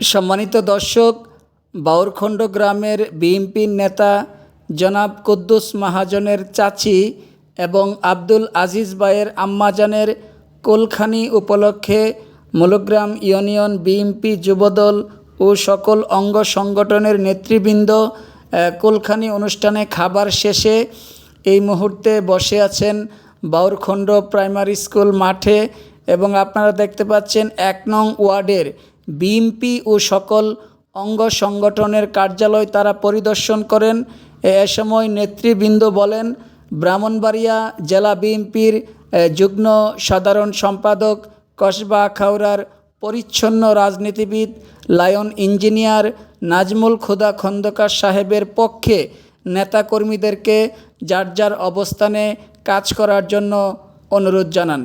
সম্মানিত দর্শক, বাউরখণ্ড গ্রামের বিএনপির নেতা জনাব কুদ্দুস মাহাজনের চাচি এবং আব্দুল আজিজ ভাইয়ের আম্মাজানের কোলখানি উপলক্ষে মূলগ্রাম ইউনিয়ন বিএনপি যুবদল ও সকল অঙ্গ সংগঠনের নেতৃবৃন্দ কোলখানি অনুষ্ঠানে খাবার শেষে এই মুহূর্তে বসে আছেন বাউরখণ্ড প্রাইমারি স্কুল মাঠে এবং আপনারা দেখতে পাচ্ছেন এক নং ওয়ার্ডের বিএমপি ও সকল অঙ্গ সংগঠনের কার্যালয় তারা পরিদর্শন করেন। এ সময় নেতৃবৃন্দ বলেন, ব্রাহ্মণবাড়িয়া জেলা বিএনপির যুগ্ম সাধারণ সম্পাদক, কসবা খাউড়ার পরিচ্ছন্ন রাজনীতিবিদ, লায়ন ইঞ্জিনিয়ার নাজমুল খুদা খন্দকার সাহেবের পক্ষে নেতাকর্মীদেরকে যার যার অবস্থানে কাজ করার জন্য অনুরোধ জানান।